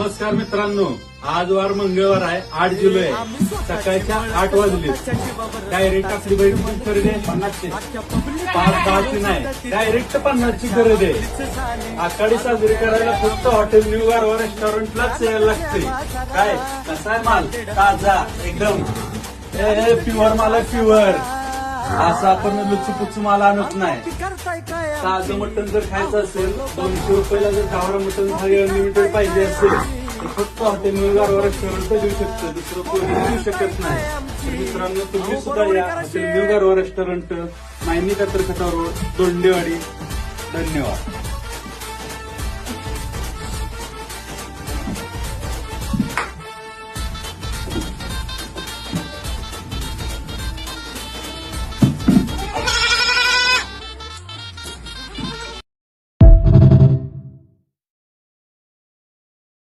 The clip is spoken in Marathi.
नमस्कार मित्रांनो आज वार मंगळवार आहे आठ जुलै. सकाळच्या आठ वाजले. डायरेक्ट आपली बैठकी खरेदी आहे पन्नासशे पाच दहाची नाही डायरेक्ट पन्नासची खरेदी आहे आखाडी साजरी करायला फक्त हॉटेल न्यू गारवा रेस्टॉरंटलाच यायला लागते काय? कसा आहे माल? ताजा एकदम. प्युअर माल आहे प्युअर असं आपण लुचुपुच माल आणत नाही. साधं मटण जर खायचं असेल दोनशे रुपयाला जर गावरा मटण थाळी अनलिमिटेड पाहिजे असेल तर फक्त हॉटेल गारवा रेस्टॉरंट देऊ शकतं दुसरं कोणी देऊ शकत नाही. मित्रांनो तुम्ही सुद्धा या hotel new Garva restaurant Mayani कतर रोड दोंडेवाडी. धन्यवाद.